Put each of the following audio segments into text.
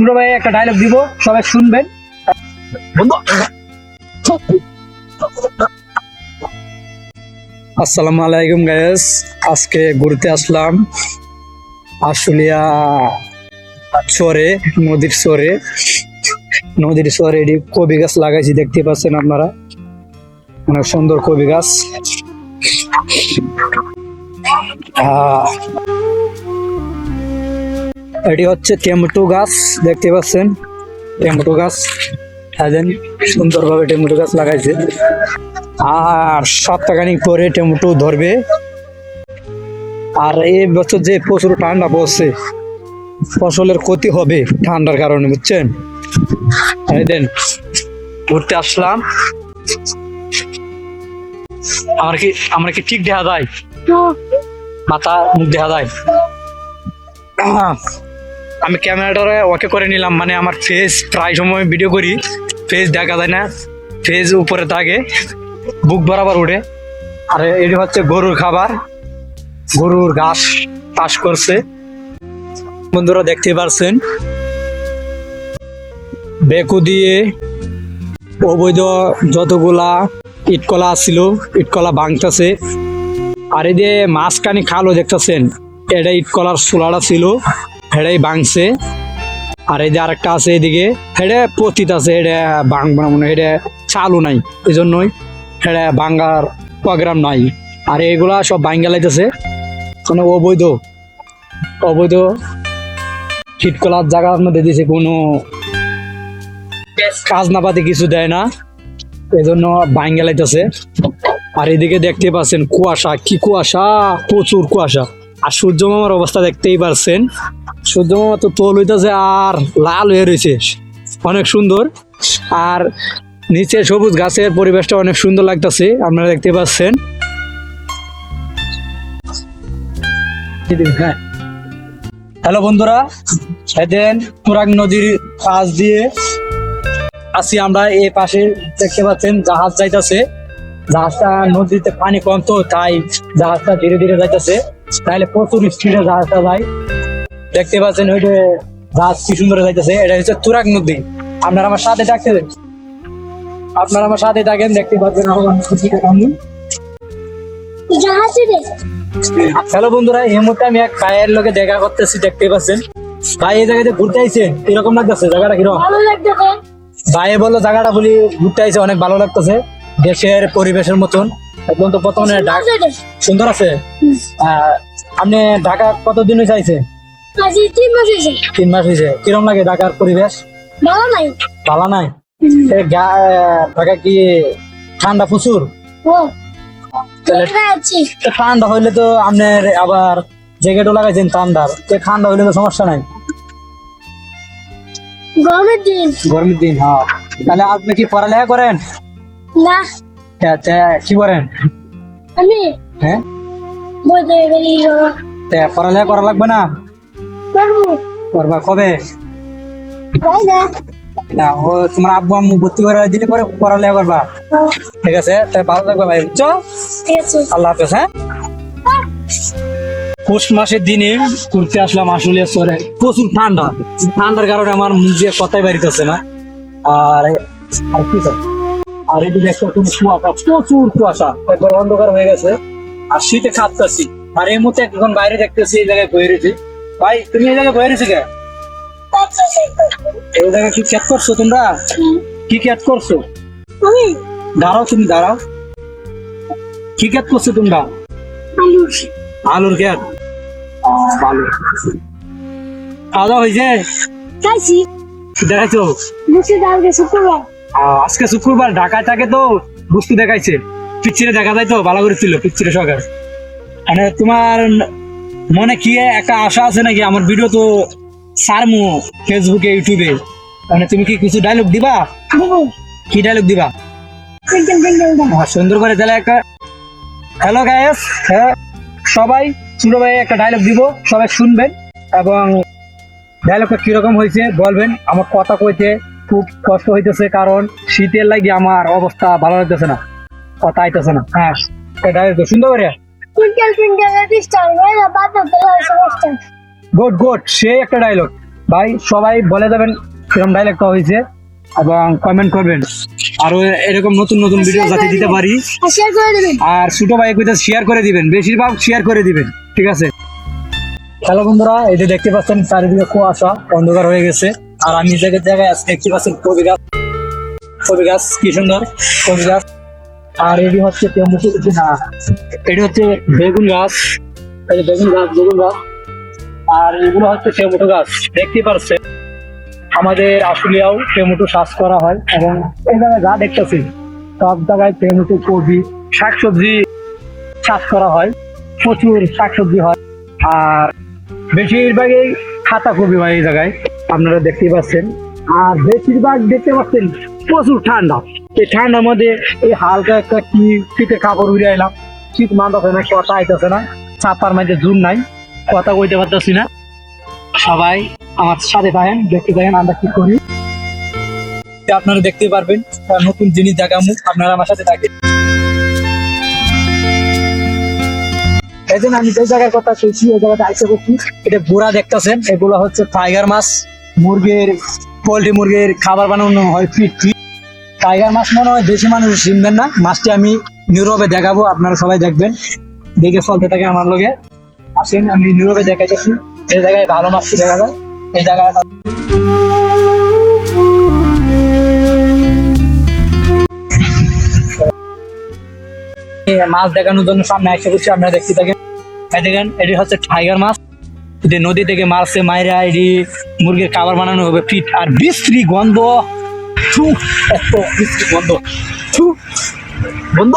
ছোট ভাই একটা ডায়লগ দিব সবাই শুনবেন। আসসালামু আলাইকুম গায়েস আজকে ঘুরতে আসলাম আশুলিয়া চরে নদীর চরে। নদীর চরে এটি কবি গাছ লাগাইছি দেখতে পাচ্ছেন আপনারা। অনেক সুন্দর কবি গাছ। আহ, এটি হচ্ছে টেমটো গাছ, দেখতে পাচ্ছেন? টেমটো গাছ। সুন্দর ভাবে টেমটো গাছ লাগাইছে। আর সপ্তাহখানিক পরে টেমটো ধরবে। আর এই বছর যে প্রচুর ঠান্ডা পড়ছে, ফসলের ক্ষতি হবে ঠান্ডার কারণে, বুঝছেন? দেন, ঘুরতে আসলাম। আমার কি আমার কি ঠিক দেখা যায়? মাথা, মুখ দেখা যায়? আমি ক্যামেরাটা ওকে করে নিলাম মানে আমার ফেস প্রায় সময় ভিডিও করি ফেস দেখা যায় না ফেস উপরে থাকে, বুক বরাবর উঠে আর, এটি হচ্ছে গরুর খাবার, গরুর ঘাস চাষ করছে। বন্ধুরা দেখতে পারছেন, বেকু দিয়ে অবৈধ যতগুলা ইটকলা ছিল ইটকলা ভাঙতেছে। আর এই যে মাঝখানি খালও দেখতেছেন, এটা ইটকলার চুলাটা ছিল। হেটাই বাংছে। আর এই যে আরেকটা আছে এদিকে, হেডে পতিত আছে, হেডে ভাঙবো না মনে হেডে চালু নাই এই জন্যই হেডে ভাঙ্গার প্রোগ্রাম নাই। আর এগুলা সব ভাঙ্গা লাইতেছে। কোনো অবৈধ অবৈধ শীতকলার জায়গার মধ্যে দিছে, কোনো কাজ না পাতি কিছু দেয় না এই জন্য ভাঙ্গা লাইতেছে। আর এদিকে দেখতে পাচ্ছেন কুয়াশা, কি কুয়াশা, প্রচুর কুয়াশা। আর সূর্য মামার অবস্থা দেখতেই পারছেন। সূর্য মামা তো তোল হইতেছে আর লাল হয়ে রয়েছে অনেক সুন্দর। আর নিচে সবুজ গাছের পরিবেশটা অনেক সুন্দর লাগতেছে, আপনারা দেখতে পাচ্ছেন। হ্যাঁ হ্যালো বন্ধুরা, এদিন তুরাগ নদীর পাশ দিয়ে আছি আমরা এই পাশে দেখতে পাচ্ছেন জাহাজ যাইতাছে। জাহাজটা নদীতে পানি কম তো তাই জাহাজটা ধীরে ধীরে যাইতেছে। তাহলে প্রচুর স্পিডে জাহাজটা যায়। দেখতে পাচ্ছেন ওই যে জাহাজ কি সুন্দর যাইতেছে এটা হচ্ছে তুরাগ নদী। আপনারা আমার সাথে থাকতেন আপনারা আমার সাথে থাকেন দেখতে পাচ্ছেন হ্যালো বন্ধুরা এই মুহূর্তে আমি এক ভাইয়ের লোকে দেখা করতেছি দেখতে পাচ্ছেন। ভাই এই জায়গাতে ঘুরতে আইছে এরকম লাগতেছে জায়গাটা কীরকম? ভাই বলল জায়গাটা বলি ঘুরতে আইছে অনেক ভালো লাগতেছে। দেশের পরিবেশের মতন। একদম তো প্রথমে সুন্দর আছে? আহ, আপনি ঢাকা কতদিন হয়েছে আজ তিন মাস হয়েছে তিন মাস হয়েছে কিরম লাগে ঢাকার পরিবেশ? ভালো নাই। ভালো নাই? ঢাকা কি ঠান্ডা প্রচুর? ঠান্ডা হইলে তো আপনার আবার জ্যাকেটও লাগাইছেন ঠান্ডার ঠান্ডা হইলে তো সমস্যা নাই। গরমের দিন। গরমের দিন হ্যাঁ। তাহলে আপনি কি পড়ালেখা করেন? না। তা কি করেন আমি হ্যাঁ? গেলি পড়ালেখা করা লাগবে না? করব কবে? না? ও তোমার আব্বু আম্মু ভর্তি করে দিলে পরে পড়ালেখা করবা। ঠিক আছে? তাই ভালো থাকবে ভাই বুঝছ? আল্লাহ হাফেজ হ্যাঁ? পৌষ মাসের দিনে ঘুরতে আসলাম আসলে সরে প্রচুর ঠান্ডা। ঠান্ডার কারণে আমার মুখ কথাই বাড়িতেছে না। আর আর কি আর এদিকে একটা তুমি কুয়াশা প্রচুর কুয়াশা। একবার অন্ধকার হয়ে গেছে। আর শীতে কাঁপতেছি আর এই মুহূর্তে এখন বাইরে দেখতেছি এই জায়গায় বয়ে রয়েছি। ভাই তুমি এই জায়গায় বয়ে কে এই জায়গায় কি ক্যাট করছ তোমরা? কি ক্যাট করছ? দাঁড়াও তুমি দাঁড়াও। কি ক্যাট করছ তোমরা? আলু আলুর ক্যাট ভালো। খাওয়া দাওয়া হয়েছে? খাইছি। দেখাইছো? বুঝতে দাঁড়িয়ে শুক্রবার। আজকে শুক্রবার ঢাকায় থাকে তো বস্তু দেখাইছে। পিচ্ছিরে দেখা যায় তো ভালো করে ছিল পিচ্ছিরে সকাল মানে তোমার মনে কি একটা আশা আছে নাকি? আমার ভিডিও তো সারমু ফেসবুকে ইউটিউবে মানে তুমি কি কিছু ডায়লগ দিবা? কি ডায়লগ দিবা? সুন্দর করে তাহলে একটা হ্যালো গায়েস হ্যাঁ। সবাই ছোট ভাই একটা ডায়লগ দিব সবাই শুনবেন এবং ডায়লগটা কীরকম হয়েছে বলবেন। আমার কথা কইতে খুব কষ্ট হইতেছে কারণ শীতের লাগি আমার অবস্থা ভালো লাগতেছে না কথা আইতেছে না। হ্যাঁ ডায়লগ সুন্দর করে। Twinkle twinkle little star well uh the সমস্যা গুড গুড সে একটা ডায়লগ ভাই সবাই বলে দেবেন কীরকম ডাইলেক্ট হয়েছে এবং কমেন্ট করবেন। আরও এরকম নতুন নতুন ভিডিও যাতে দিতে পারি। দেবেন। আর ছোট ভাই কইতে শেয়ার করে দিবেন বেশিরভাগ শেয়ার করে দিবেন ঠিক আছে? হ্যালো বন্ধুরা এই যে দেখতে পাচ্ছেন চারিদিকে কুয়াশা অন্ধকার হয়ে গেছে। আর আমি জায়গায় জায়গায় আছি দেখতে পাচ্ছেন কবি গাছ। কবি গাছ কি সুন্দর কবি গাছ। আর এটি হচ্ছে না। এটি হচ্ছে বেগুন গাছ। এই বেগুন গাছ বেগুন গাছ। আর এগুলো হচ্ছে টমেটো গাছ। দেখতে পাচ্ছেন আমাদের আশুলিয়াও টমেটো চাষ করা হয় এবং এই জায়গায় যা দেখতেছি, সব জায়গায় টমেটো কপি, শাকসবজি চাষ করা হয়। প্রচুর শাকসবজি হয়। আর বেশিরভাগই খাতা কপি হয় এই জায়গায়। আপনারা দেখতেই পাচ্ছেন। আর বেশিরভাগ দেখতে পাচ্ছেন প্রচুর ঠান্ডা। এই ঠান্ডার মধ্যে এই হালকা একটা কি শীতের কাপড় উড়ে এলাম শীত মানতেছে না কথা আইতেছে না। চাপার মধ্যে জুন নাই, কথা কইতে পারতেছি না। সবাই আমার সাথে থাকেন, দেখতে থাকেন, আমরা কি করি। আপনারা দেখতে পারবেন নতুন জিনিস দেখামু, আপনারা আমার সাথে থাকেন। এই জন্য আমি যে জায়গার কথা কইছি ওই জায়গাটা আইসা করছি এটা বুড়া দেখতেছেন, এগুলো হচ্ছে টাইগার মাছ, মুরগির, পোল্ট্রি মুরগির খাবার বানানো হয়, ফিট ফিট। টাইগার মাছ মনে হয় বেশি মানুষ চিনবেন না। মাছটি আমি নীরবে দেখাবো, আপনারা সবাই দেখবেন। দেখে চলতে থাকে আমার লোকে আসেন, আমি নীরবে দেখাইতেছি। এই জায়গায় ভালো মাছটি দেখা যায়? এই জায়গায় মাছ দেখানোর জন্য সামনে আসতে করছি আপনারা দেখতে থাকেন। দেখেন, এটি হচ্ছে টাইগার মাছ। এটি নদী থেকে মারছে, মাইরা এটি মুরগির খাবার বানানো হবে, ফিট আর বিশ্রী গন্ধ। থু, এত বিশ্রী গন্ধ। থু, বন্ধ।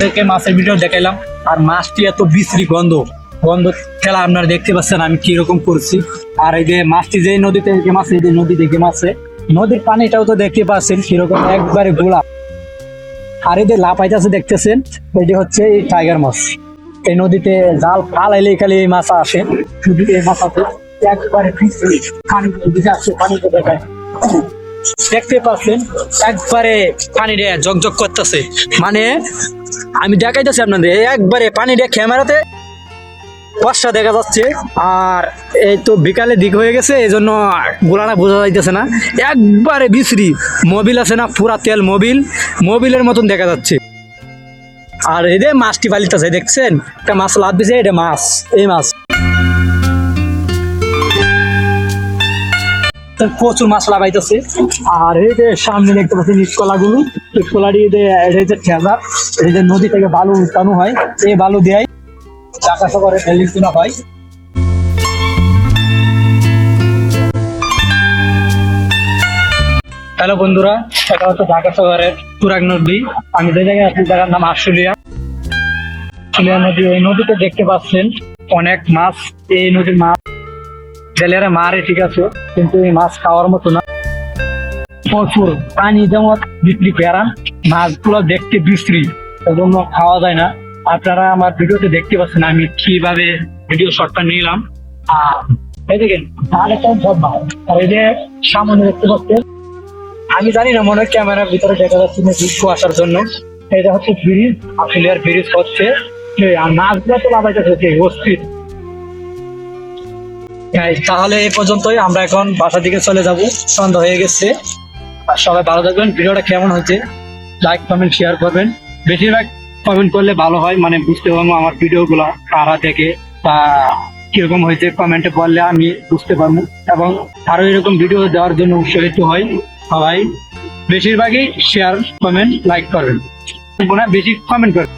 থেকে মাছের ভিডিও দেখাইলাম। আর মাছটি এত বিশ্রী গন্ধ। গন্ধ খেলা আপনারা দেখতে পাচ্ছেন আমি কীরকম করছি। আর এই যে মাছটি যে নদীতে থেকে মাছ এই যে নদী থেকে মাছে নদীর পানিটাও তো দেখতে পাচ্ছেন কীরকম একবারে গোলা। আর এই যে লাপাইতেছে দেখতেছেন এটি হচ্ছে এই টাইগার মাছ। এই নদীতে জাল ফাল এলে খালি এই মাছ আসে। শুধু এই মাছ আছে। একবারে পানি আসছে দেখায়। দেখতে পাচ্ছেন, একবারে পানি রে জকজক করতেছে। মানে আমি দেখাইতেছি আপনাদের, একবারে পানি রে ক্যামেরাতে বর্ষা দেখা যাচ্ছে। আর এই তো বিকালে দিক হয়ে গেছে, এই জন্য গোলাটা বোঝা যাইতেছে না। একবারে বিশ্রী। মোবিল আছে না, পুরা তেল মোবিল। মোবিলের মতন দেখা যাচ্ছে। আর এই যে মাছটি পালিতেছে, দেখছেন? একটা মাছ লাভ দিছে, এটা মাছ, এই মাছ। প্রচুর মাছ লাগাইতেছে আর এই যে সামনে দেখতে পাচ্ছেন ইটকলা গুলো ইটকলা দিয়ে যে এটা এই যে নদী থেকে বালু উঠানো হয়, এই বালু দেয় চাকা করে ফেলি তোলা হয়। হ্যালো বন্ধুরা, এটা হচ্ছে ঢাকা শহরের তুরাগ নদী। আমি যে জায়গায় আছি, জায়গার নাম আশুলিয়া। আশুলিয়া নদী এই নদীতে দেখতে পাচ্ছেন অনেক মাছ, এই নদীর মাছ জেলেরা মারে, ঠিক আছে, কিন্তু এই মাছ খাওয়ার মতো না। প্রচুর পানি যেমন বিক্রি ফেরান মাছগুলো দেখতে বিশ্রী, এজন্য খাওয়া যায় না। আপনারা আমার ভিডিওতে দেখতে পাচ্ছেন, আমি কীভাবে ভিডিও শটটা নিলাম। আর এই দেখেন তাহলে তো সব ভালো আর এই যে সামনে দেখতে পাচ্ছেন, আমি জানি না, মনে হয় ক্যামেরার ভিতরে দেখা যাচ্ছে না আসার জন্য। এটা হচ্ছে ব্রিজ আসলে আর ব্রিজ হচ্ছে। এই আর মাছগুলো তো লাগাইতেছে অস্থির। হ্যাঁ, তাহলে এই পর্যন্তই আমরা এখন বাসা দিকে চলে যাব। সন্ধ্যা হয়ে গেছে। আর সবাই ভালো থাকবেন। ভিডিওটা কেমন হয়েছে? লাইক কমেন্ট শেয়ার করবেন। বেশিরভাগ কমেন্ট করলে ভালো হয়। মানে বুঝতে পারব আমার ভিডিওগুলো কারা থেকে বা কীরকম হয়েছে। কমেন্টে বললে আমি বুঝতে পারব। এবং আরও এরকম ভিডিও দেওয়ার জন্য উৎসাহিত হয় সবাই। বেশিরভাগই শেয়ার কমেন্ট লাইক করবেন। বেশি কমেন্ট করবেন।